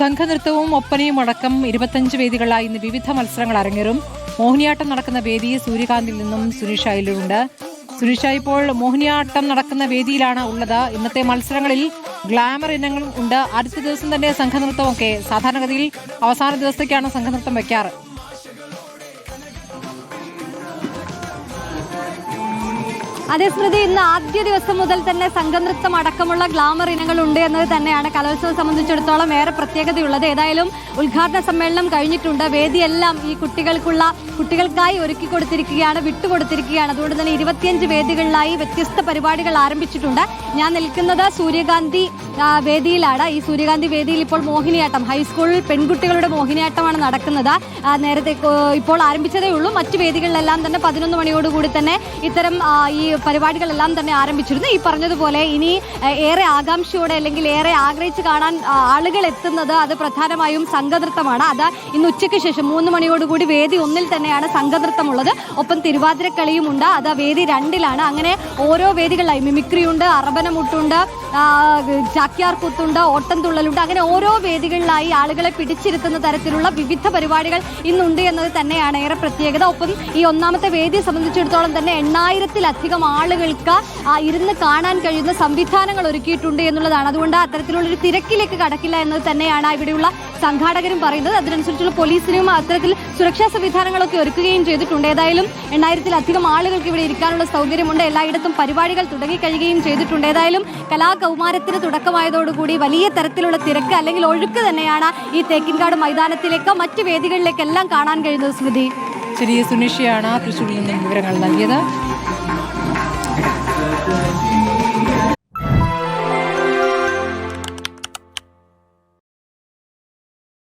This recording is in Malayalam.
സംഘനൃത്തവും ഒപ്പനയും അടക്കം ഇരുപത്തഞ്ച് വേദികളായി ഇന്ന് വിവിധ മത്സരങ്ങൾ അരങ്ങേറും. മോഹിനിയാട്ടം നടക്കുന്ന വേദി സൂര്യകാന്തിൽ നിന്നും സുനിഷായിലുണ്ട് സുനിഷ ഇപ്പോൾ മോഹിനിയാട്ടം നടക്കുന്ന വേദിയിലാണ് ഉള്ളത്. ഇന്നത്തെ മത്സരങ്ങളിൽ ഗ്ലാമർ ഇനങ്ങളും ഉണ്ട്. അടുത്ത ദിവസം തന്നെ സംഘനൃത്തമൊക്കെ സാധാരണഗതിയിൽ അവസാന ദിവസത്തേക്കാണ് സംഘനൃത്തം വെക്കാറ് അതേ സ്മൃതി ഇന്ന് ആദ്യ ദിവസം മുതൽ തന്നെ സംഘനൃത്തം അടക്കമുള്ള ഗ്ലാമർ ഇനങ്ങൾ ഉണ്ട് എന്നത് തന്നെയാണ് കലോത്സവം സംബന്ധിച്ചിടത്തോളം ഏറെ പ്രത്യേകതയുള്ളത്. ഏതായാലും ഉദ്ഘാടന സമ്മേളനം കഴിഞ്ഞിട്ടുണ്ട്. വേദിയെല്ലാം ഈ കുട്ടികൾക്കുള്ള കുട്ടികൾക്കായി ഒരുക്കി കൊടുത്തിരിക്കുകയാണ് വിട്ടുകൊടുത്തിരിക്കുകയാണ്. അതുകൊണ്ട് തന്നെ ഇരുപത്തിയഞ്ച് വേദികളിലായി വ്യത്യസ്ത പരിപാടികൾ ആരംഭിച്ചിട്ടുണ്ട്. ഞാൻ നിൽക്കുന്നത് സൂര്യകാന്തി വേദിയിലാണ് ഈ സൂര്യകാന്തി വേദിയിൽ ഇപ്പോൾ മോഹിനിയാട്ടം. ഹൈസ്കൂളിൽ പെൺകുട്ടികളുടെ മോഹിനിയാട്ടമാണ് നടക്കുന്നത്. നേരത്തെ ഇപ്പോൾ ആരംഭിച്ചതേ ഉള്ളൂ. മറ്റു വേദികളിലെല്ലാം തന്നെ പതിനൊന്ന് മണിയോടുകൂടി തന്നെ ഇത്തരം ഈ പരിപാടികളെല്ലാം തന്നെ ആരംഭിച്ചിരുന്നു. ഈ പറഞ്ഞതുപോലെ ഇനി ഏറെ ആകാംക്ഷയോടെ അല്ലെങ്കിൽ ഏറെ ആഗ്രഹിച്ച് കാണാൻ ആളുകൾ എത്തുന്നത് അത് പ്രധാനമായും സംഘനൃത്തമാണ്. അത് ഇന്ന് ഉച്ചയ്ക്ക് ശേഷം മൂന്ന് മണിയോടുകൂടി വേദി ഒന്നിൽ തന്നെയാണ് സംഘനൃത്തമുള്ളത്. ഒപ്പം തിരുവാതിരക്കളിയും ഉണ്ട് അത് വേദി രണ്ടിലാണ്. അങ്ങനെ ഓരോ വേദികളിലായി മിമിക്രിയുണ്ട് അറബനമുട്ടുണ്ട് ചാക്യാർ കുത്തുണ്ട് ഓട്ടംതുള്ളലുണ്ട് അങ്ങനെ ഓരോ വേദികളിലായി ആളുകളെ പിടിച്ചിരുത്തുന്ന തരത്തിലുള്ള വിവിധ പരിപാടികൾ ഇന്നുണ്ട് എന്നത് തന്നെയാണ് ഏറെ പ്രത്യേകത. ഒപ്പം ഈ ഒന്നാമത്തെ വേദിയെ സംബന്ധിച്ചിടത്തോളം തന്നെ എണ്ണായിരത്തിലധികം ആളുകൾക്ക് ഇരുന്ന് കാണാൻ കഴിയുന്ന സംവിധാനങ്ങൾ ഒരുക്കിയിട്ടുണ്ട് എന്നുള്ളതാണ്. അതുകൊണ്ട് അത്തരത്തിലുള്ള ഒരു തിരക്കിലേക്ക് കടക്കില്ല എന്നത് തന്നെയാണ് ഇവിടെയുള്ള സംഘാടകരും പറയുന്നത് അതിനനുസരിച്ചുള്ള പോലീസിനും അത്തരത്തിൽ സുരക്ഷാ സംവിധാനങ്ങളൊക്കെ ഒരുക്കുകയും ചെയ്തിട്ടുണ്ട്. ഏതായാലും എണ്ണായിരത്തിലധികം ആളുകൾക്ക് ഇവിടെ ഇരിക്കാനുള്ള സൗകര്യമുണ്ട്. എല്ലായിടത്തും പരിപാടികൾ തുടങ്ങിക്കഴിയുകയും ചെയ്തിട്ടുണ്ട്. ഏതായാലും കലാകൗമാരത്തിന് തുടക്കമായതോടുകൂടി വലിയ തരത്തിലുള്ള തിരക്ക് അല്ലെങ്കിൽ ഒഴുക്ക് തന്നെയാണ് ഈ തേക്കിൻകാട് മൈതാനത്തിലേക്കോ മറ്റ് വേദികളിലേക്കെല്ലാം കാണാൻ കഴിയുന്നത്. സ്മൃതി. ചെറിയ സുനിഷയാണ് തൃശ്ശൂരിൽ നിന്ന് വിവരങ്ങൾ നൽകിയത്.